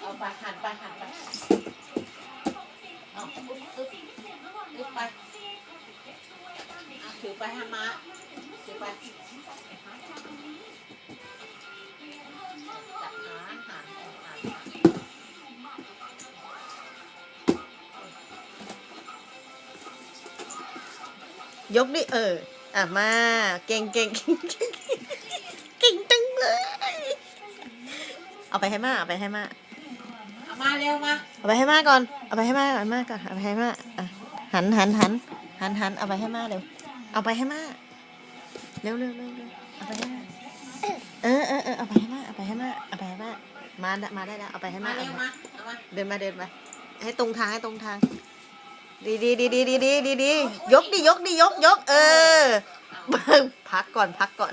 เอาไปหันไปหันไปเอาอึ๊บอึ๊บอึ๊บไปเอาถือไปให้มาถือไปจับหาหาหายกดิเออ อะมา เก่งเก่งเก่ง เอาไปให้มาเอาไปให้มาเอามาเร็วมาเอาไปให้มาก่อน เอาไปให้มาก่อนมาก่อนเอาไปให้มาอะหันหันหันหันหันเอาไปให้มาเร็ว เอาไปให้มาเร็วเร็วเร็วเอาไปให้มาเออเออเออเอาไปให้มาเอาไปให้มาเอาไปให้มามาได้มาได้แล้วเอาไปให้มาเดินมาเดินมาให้ตรงทางให้ตรงทาง ดีดีดีดีดีดีดียกดิยกดิยกยกเออพักก่อนพักก่อน